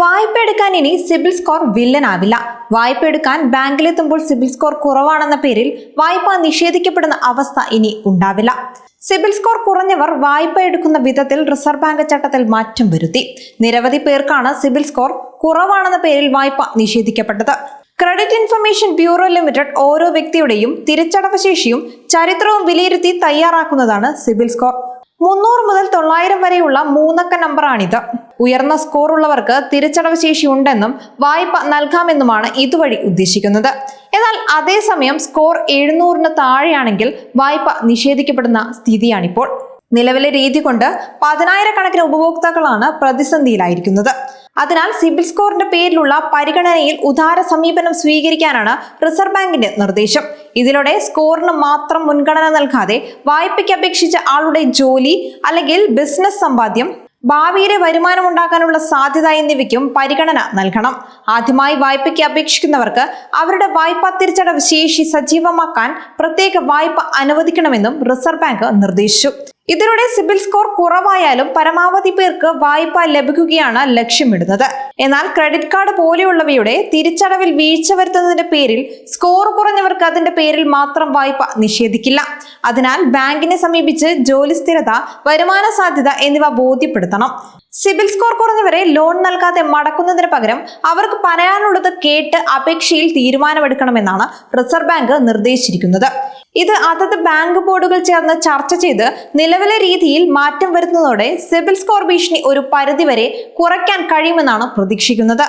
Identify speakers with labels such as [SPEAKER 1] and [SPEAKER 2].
[SPEAKER 1] വായ്പ എടുക്കാൻ ഇനി സിബിൽ സ്കോർ വില്ലനാവില്ല. വായ്പ എടുക്കാൻ ബാങ്കിലെത്തുമ്പോൾ സിബിൽ സ്കോർ കുറവാണെന്ന പേരിൽ വായ്പ നിഷേധിക്കപ്പെടുന്ന അവസ്ഥ ഇനി ഉണ്ടാവില്ല. സിബിൽ സ്കോർ കുറഞ്ഞവർ വായ്പ എടുക്കുന്ന വിധത്തിൽ റിസർവ് ബാങ്ക് ചട്ടത്തിൽ മാറ്റം വരുത്തി. നിരവധി പേർക്കാണ് സിബിൽ സ്കോർ കുറവാണെന്ന പേരിൽ വായ്പ നിഷേധിക്കപ്പെട്ടത്. ക്രെഡിറ്റ് ഇൻഫർമേഷൻ ബ്യൂറോ ലിമിറ്റഡ് ഓരോ വ്യക്തിയുടെയും തിരിച്ചടവ് ശേഷിയും ചരിത്രവും വിലയിരുത്തി തയ്യാറാക്കുന്നതാണ് സിബിൽ സ്കോർ. മുന്നൂറ് മുതൽ തൊള്ളായിരം വരെയുള്ള മൂന്നക്ക നമ്പറാണിത്. ഉയർന്ന സ്കോർ ഉള്ളവർക്ക് തിരിച്ചടവ് ശേഷി ഉണ്ടെന്നും വായ്പ നൽകാമെന്നുമാണ് ഇതുവഴി ഉദ്ദേശിക്കുന്നത്. എന്നാൽ അതേസമയം സ്കോർ എഴുന്നൂറിന് താഴെയാണെങ്കിൽ വായ്പ നിഷേധിക്കപ്പെടുന്ന സ്ഥിതിയാണിപ്പോൾ. നിലവിലെ രീതി കൊണ്ട് പതിനായിരക്കണക്കിന് ഉപഭോക്താക്കളാണ് പ്രതിസന്ധിയിലായിരിക്കുന്നത്. അതിനാൽ സിബിൽ സ്കോറിന്റെ പേരിലുള്ള പരിഗണനയിൽ ഉദാര സമീപനം സ്വീകരിക്കാനാണ് റിസർവ് ബാങ്കിന്റെ നിർദ്ദേശം. ഇതിലൂടെ സ്കോറിന് മാത്രം മുൻഗണന നൽകാതെ വായ്പയ്ക്ക് അപേക്ഷിച്ച ആളുടെ ജോലി അല്ലെങ്കിൽ ബിസിനസ് സമ്പാദ്യം ഭാവിയിലെ വരുമാനം ഉണ്ടാക്കാനുള്ള സാധ്യത എന്നിവയ്ക്കും പരിഗണന നൽകണം. ആദ്യമായി വായ്പയ്ക്ക് അപേക്ഷിക്കുന്നവർക്ക് അവരുടെ വായ്പാ തിരിച്ചടവ് ശേഷി സജീവമാക്കാൻ പ്രത്യേക വായ്പ അനുവദിക്കണമെന്നും റിസർവ് ബാങ്ക് നിർദ്ദേശിച്ചു. ഇതിലൂടെ സിബിൽ സ്കോർ കുറവായാലും പരമാവധി പേർക്ക് വായ്പ ലഭിക്കുകയാണ് ലക്ഷ്യമിടുന്നത്. എന്നാൽ ക്രെഡിറ്റ് കാർഡ് പോലെയുള്ളവയുടെ തിരിച്ചടവിൽ വീഴ്ച വരുത്തുന്നതിന്റെ പേരിൽ സ്കോർ കുറഞ്ഞവർക്ക് അതിന്റെ പേരിൽ മാത്രം വായ്പ നിഷേധിക്കില്ല. അതിനാൽ ബാങ്കിനെ സമീപിച്ച് ജോലി സ്ഥിരത വരുമാന സാധ്യത എന്നിവ ബോധ്യപ്പെടുത്തണം. സിബിൽ സ്കോർ കുറഞ്ഞവരെ ലോൺ നൽകാതെ മടക്കുന്നതിന് പകരം അവർക്ക് പറയാനുള്ളത് കേട്ട് അപേക്ഷയിൽ തീരുമാനമെടുക്കണമെന്നാണ് റിസർവ് ബാങ്ക് നിർദ്ദേശിച്ചിരിക്കുന്നത്. ഇത് അതത് ബാങ്ക് ബോർഡുകൾ ചേർന്ന് ചർച്ച ചെയ്ത് നിലവിലെ രീതിയിൽ മാറ്റം വരുന്നതോടെ സിബിൽ സ്കോർ ഭീഷണി ഒരു പരിധിവരെ കുറയ്ക്കാൻ കഴിയുമെന്നാണ് പ്രതീക്ഷിക്കുന്നത്.